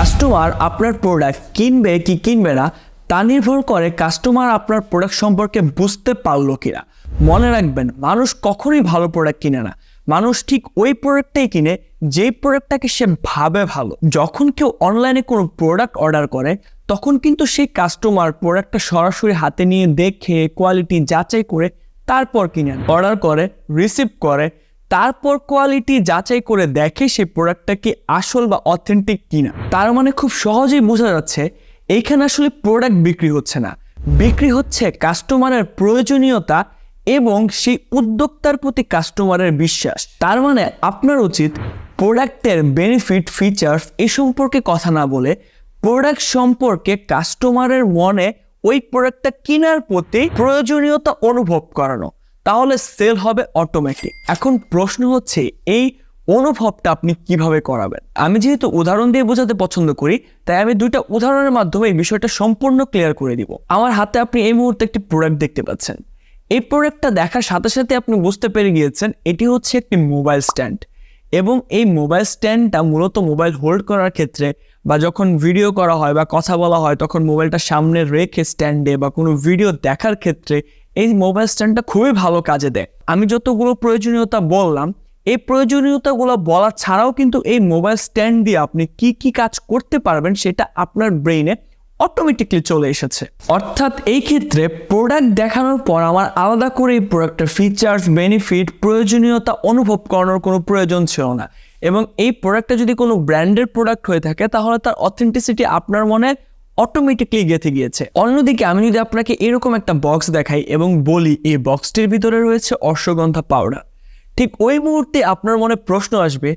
Customer আপনার product কিনবে, কি কিনবে না, তা নির্ভর করে কাস্টমার আপনার প্রোডাক্ট সম্পর্কে বুঝতে পারল কিনা। মনে রাখবেন, মানুষ কখনোই ভালো প্রোডাক্ট কিনে না। মানুষ ঠিক ওই প্রোডাক্টটাই কিনে, যেই প্রোডাক্টটাকে সে ভাবে ভালো। যখন কেউ অনলাইনে কোনো প্রোডাক্ট অর্ডার করে, তখন কিন্তু সেই কাস্টমার প্রোডাক্টটা সরাসরি হাতে নিয়ে দেখে কোয়ালিটি যাচাই করে, তারপর কিনে অর্ডার করে রিসিভ করে তারপর কোয়ালিটি যাচাই করে দেখে সেই প্রোডাক্টটা কি আসল বা অথেন্টিক কিনা। তার মানে খুব সহজেই বোঝা যাচ্ছে, এইখানে আসলে প্রোডাক্ট বিক্রি হচ্ছে না। বিক্রি হচ্ছে কাস্টমারের প্রয়োজনীয়তা এবং সেই উদ্যোক্তার প্রতি কাস্টমারের বিশ্বাস। তার মানে আপনার উচিত প্রোডাক্টের বেনিফিট ফিচার্স এ সম্পর্কে কথা না বলে প্রোডাক্ট সম্পর্কে কাস্টমারের মনে ওই প্রোডাক্টটা কেনার প্রতি প্রয়োজনীয়তা অনুভব করানো। তাহলে সেল হবে অটোমেটিক এখন প্রশ্ন হচ্ছে, এই অনুভবটা আপনি কীভাবে করাবেন? আমি যেহেতু উদাহরণ দিয়ে বোঝাতে পছন্দ করি, তাই আমি দুইটা উদাহরণের মাধ্যমে এই বিষয়টা সম্পূর্ণ ক্লিয়ার করে দিব। আমার হাতে আপনি এই মুহূর্তে একটি প্রোডাক্ট দেখতে পাচ্ছেন। এই প্রোডাক্টটা দেখার সাথে সাথে আপনি বুঝতে পেরে গিয়েছেন, এটি হচ্ছে একটি মোবাইল স্ট্যান্ড এবং এই মোবাইল স্ট্যান্ডটা মূলত মোবাইল হোল্ড করার ক্ষেত্রে বা যখন ভিডিও করা হয় বা কথা বলা হয়, তখন মোবাইলটা সামনে রেখে স্ট্যান্ডে বা কোনো ভিডিও দেখার ক্ষেত্রে এই মোবাইল স্ট্যান্ডটা খুবই ভালো কাজে দেয়। আমি যতগুলো প্রয়োজনীয়তা বললাম, এই প্রয়োজনীয়তাগুলো বলা ছাড়াও কিন্তু এই মোবাইল স্ট্যান্ড দিয়ে আপনি কি কি কাজ করতে পারবেন সেটা আপনার ব্রেইনে অটোমেটিকলি চলে এসেছে। অর্থাৎ এই ক্ষেত্রে প্রোডাক্ট দেখানোর পর আমার আলাদা করে এই প্রোডাক্টের ফিচার্স বেনিফিট প্রয়োজনীয়তা অনুভব করানোর কোনো প্রয়োজন ছিল না। এবং এই প্রোডাক্টটা যদি কোনো ব্র্যান্ডের প্রোডাক্ট হয়ে থাকে, তাহলে তার অথেন্টিসিটি আপনার মনে অটোমেটিকলি গেঁথে গিয়েছে। অন্যদিকে আমি যদি আপনাকে এরকম একটা বক্স দেখাই এবং বলি, এই বক্সটির ভিতরে রয়েছে অশ্বগন্ধা পাউডার ঠিক ওই মুহূর্তে আপনার মনে প্রশ্ন আসবে,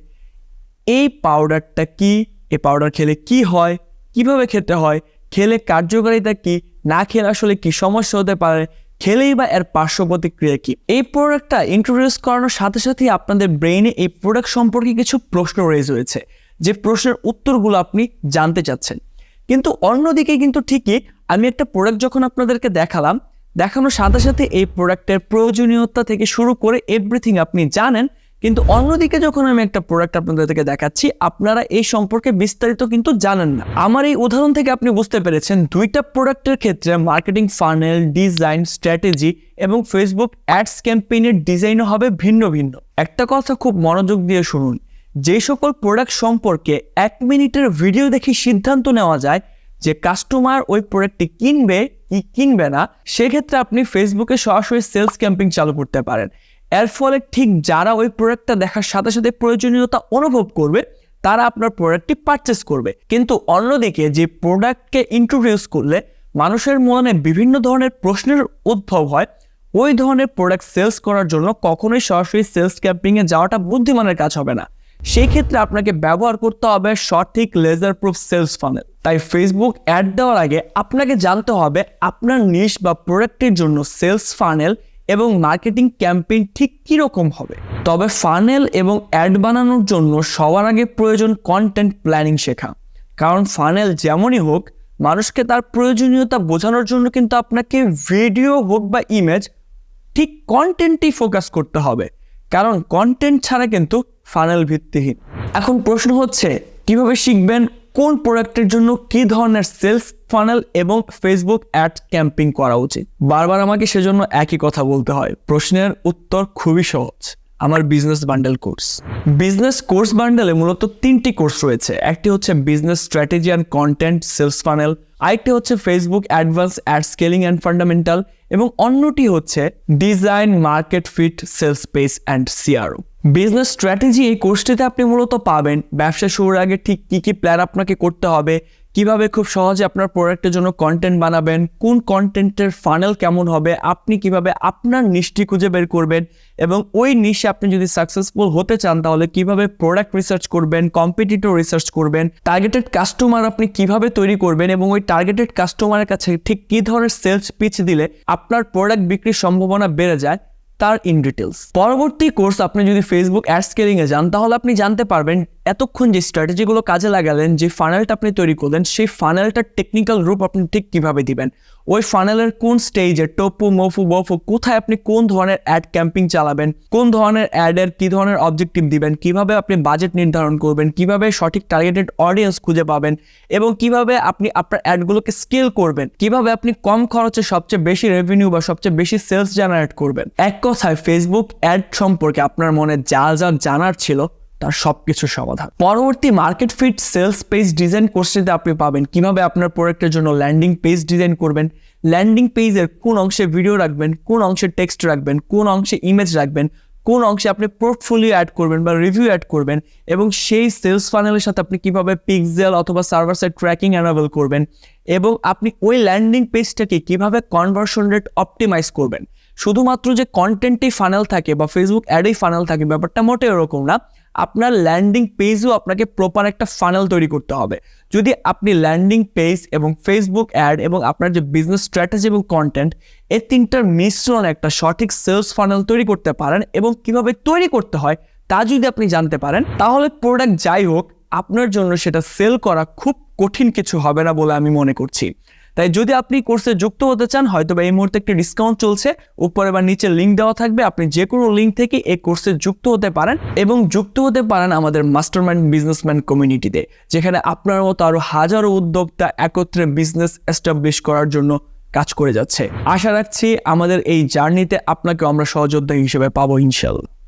এই পাউডারটা কি? এই পাউডার খেলে কি হয়? কীভাবে খেতে হয়? খেলে কার্যকারিতা কি? না খেলে আসলে কি সমস্যা হতে পারে? খেলেই বা এর পার্শ্ব প্রতিক্রিয়া কি? এই প্রোডাক্টটা ইন্ট্রোডিউস করানোর সাথে সাথেই আপনাদের ব্রেইনে এই প্রোডাক্ট সম্পর্কে কিছু প্রশ্ন রেজ হয়েছে। যে প্রশ্নের উত্তরগুলো আপনি জানতে চাচ্ছেন। কিন্তু অন্যদিকে কিন্তু ঠিকই আমি একটা প্রোডাক্ট যখন আপনাদেরকে দেখালাম, দেখানোর সাথে সাথে এই প্রোডাক্টের প্রয়োজনীয়তা থেকে শুরু করে এভরিথিং আপনি জানেন। কিন্তু অন্যদিকে যখন আমি একটা প্রোডাক্ট আপনাদেরকে দেখাচ্ছি, আপনারা এই সম্পর্কে বিস্তারিত কিন্তু জানেন না। আমার এই উদাহরণ থেকে আপনি বুঝতে পেরেছেন দুইটা প্রোডাক্টের ক্ষেত্রে মার্কেটিং ফানেল ডিজাইন স্ট্র্যাটেজি এবং ফেসবুক অ্যাডস ক্যাম্পেইনের ডিজাইনও হবে ভিন্ন ভিন্ন। একটা কথা খুব মনোযোগ দিয়ে শুনুন যে সকল প্রোডাক্ট সম্পর্কে এক মিনিটের ভিডিও দেখে সিদ্ধান্ত নেওয়া যায় যে কাস্টমার ওই প্রোডাক্টটি কিনবে, কি কিনবে না, সেক্ষেত্রে আপনি ফেসবুকে সরাসরি সেলস ক্যাম্পিং চালু করতে পারেন। এর ফলে ঠিক যারা ওই প্রোডাক্টটা দেখার সাথে সাথে প্রয়োজনীয়তা অনুভব করবে, তারা আপনার প্রোডাক্টটি পারচেস করবে। কিন্তু অন্যদিকে যে প্রোডাক্টকে ইন্ট্রোডিউস করলে মানুষের মনে বিভিন্ন ধরনের প্রশ্নের উদ্ভব হয়, ওই ধরনের প্রোডাক্ট সেলস করার জন্য কখনোই সরাসরি সেলস ক্যাম্পিংয়ে যাওয়াটা বুদ্ধিমানের কাজ হবে না। সেই ক্ষেত্রে আপনাকে ব্যবহার করতে হবে সঠিক লেজার প্রুফ সেলস ফানেল তাই ফেসবুক অ্যাড দেওয়ার আগে আপনাকে জানতে হবে আপনার নিশ বা প্রোডাক্টের জন্য সেলস ফানেল এবং মার্কেটিং ক্যাম্পেইন ঠিক কীরকম হবে। তবে ফানেল এবং অ্যাড বানানোর জন্য সবার আগে প্রয়োজন কন্টেন্ট প্ল্যানিং শেখা। কারণ ফানেল যেমনই হোক, মানুষকে তার প্রয়োজনীয়তা বোঝানোর জন্য কিন্তু আপনাকে ভিডিও হোক বা ইমেজ ঠিক কন্টেন্টেই ফোকাস করতে হবে। কারণ কন্টেন্ট ছাড়া কিন্তু ফানেল ভিত্তিহীন। এখন প্রশ্ন হচ্ছে, কীভাবে শিখবেন কোন প্রোডাক্টের জন্য কি ধরনের সেলস ফানেল এবং ফেসবুক অ্যাড ক্যাম্পিং করা উচিত? বারবার আমাকে সেজন্য একই কথা বলতে হয়। প্রশ্নের উত্তর খুবই সহজ। আমার business bundle course business course বান্ডেলে মূলত তিনটি কোর্স রয়েছে। একটি হচ্ছে business strategy and content sales funnel আরেকটি হচ্ছে Facebook advance ad scaling and fundamental এবং অন্যটি হচ্ছে design market fit sales page and CRO business strategy এই কোর্সটিতে আপনি মূলত পাবেন ব্যবসা শুরুর আগে ঠিক কী কী প্ল্যান আপনাকে করতে হবে কীভাবে খুব সহজে আপনার প্রোডাক্টের জন্য কন্টেন্ট বানাবেন, কোন কন্টেন্টের ফানেল কেমন হবে, আপনি কীভাবে আপনার নিশটি খুঁজে বের করবেন এবং ওই নিশে আপনি যদি সাকসেসফুল হতে চান, তাহলে কীভাবে প্রোডাক্ট রিসার্চ করবেন কম্পিটিটর রিসার্চ করবেন টার্গেটেড কাস্টমার আপনি কীভাবে তৈরি করবেন এবং ওই টার্গেটেড কাস্টমারের কাছে ঠিক কী ধরনের সেলস পিচ দিলে আপনার প্রোডাক্ট বিক্রির সম্ভাবনা বেড়ে যায় তার ইন ডিটেলস পরবর্তী কোর্স আপনি যদি ফেসবুক অ্যাড স্কেলিংয়ে যান, তাহলে আপনি জানতে পারবেন এতক্ষণ যে স্ট্র্যাটেজিগুলো কাজে লাগালেন, যে ফানেলটা আপনি তৈরি করলেন, সেই ফানেলটার টেকনিক্যাল রূপ আপনি ঠিক কীভাবে দিবেন। ওই ফানেলের কোন স্টেজে টপু মফু, বফু, কোথায় আপনি কোন ধরনের অ্যাড ক্যাম্পিং চালাবেন, কোন ধরনের অ্যাডের কি ধরনের অবজেক্টিভ দিবেন, কীভাবে আপনি বাজেট নির্ধারণ করবেন, কীভাবে সঠিক টার্গেটেড অডিয়েন্স খুঁজে পাবেন এবং কীভাবে আপনি আপনার অ্যাডগুলোকে স্কেল করবেন, কীভাবে আপনি কম খরচে সবচেয়ে বেশি রেভিনিউ বা সবচেয়ে বেশি সেলস জেনারেট করবেন। এক কথায় ফেসবুক অ্যাড সম্পর্কে আপনার মনে যা যা জানার ছিল তার সব সবকিছু সমাধান। পরবর্তী market fit sales page design কোর্সটিতে আপনি পাবেন। কীভাবে আপনার প্রোডাক্টের জন্য ল্যান্ডিং পেজ ডিজাইন করবেন? ল্যান্ডিং পেজের কোন অংশে ভিডিও রাখবেন? কোন অংশে টেক্সট রাখবেন? কোন অংশে ইমেজ রাখবেন? কোন অংশে আপনি পোর্টফোলিও অ্যাড করবেন বা রিভিউ অ্যাড করবেন? এবং সেই সেলস ফানেলের সাথে আপনি কীভাবে পিক্সেল অথবা সার্ভার সাইড ট্র্যাকিং অ্যানাবেল করবেন? এবং আপনি ওই ল্যান্ডিং পেজটাকে কীভাবে কনভার্সন রেট অপটিমাইজ করবেন? শুধুমাত্র যে কন্টেন্টেই ফানেল থাকে বা ফেসবুক অ্যাডেই ফানেল থাকে, ব্যাপারটা মোটেও এরকম না। আপনার ল্যান্ডিং পেজও আপনাকে প্রপার একটা ফানেল তৈরি করতে হবে। যদি আপনি ল্যান্ডিং পেজ এবং ফেসবুক অ্যাড এবং আপনার যে বিজনেস স্ট্র্যাটেজি এবং কন্টেন্ট এই তিনটার মিশ্রণ একটা সঠিক সেলস ফানেল তৈরি করতে পারেন এবং কীভাবে তৈরি করতে হয় তা যদি আপনি জানতে পারেন, তাহলে প্রোডাক্ট যাই হোক, আপনার জন্য সেটা সেল করা খুব কঠিন কিছু হবে না বলে আমি মনে করছি। তাই যদি আপনি কোর্সে যুক্ত হতে চান হয়তো বা এই মুহূর্তে একটি ডিসকাউন্ট চলছে। উপরে বা নিচে লিঙ্ক দেওয়া থাকবে। আপনি যে কোনো লিঙ্ক থেকে এই কোর্সে যুক্ত হতে পারেন এবং যুক্ত হতে পারেন আমাদের মাস্টারমাইন্ড বিজনেসম্যান কমিউনিটিতে যেখানে আপনার মতো আরও হাজারো উদ্যোক্তা একত্রে বিজনেস এস্টাবলিশ করার জন্য কাজ করে যাচ্ছে। আশা রাখছি আমাদের এই জার্নিতে আপনাকে আমরা সহযোদ্ধা হিসেবে পাবো ইনশাল্লাহ।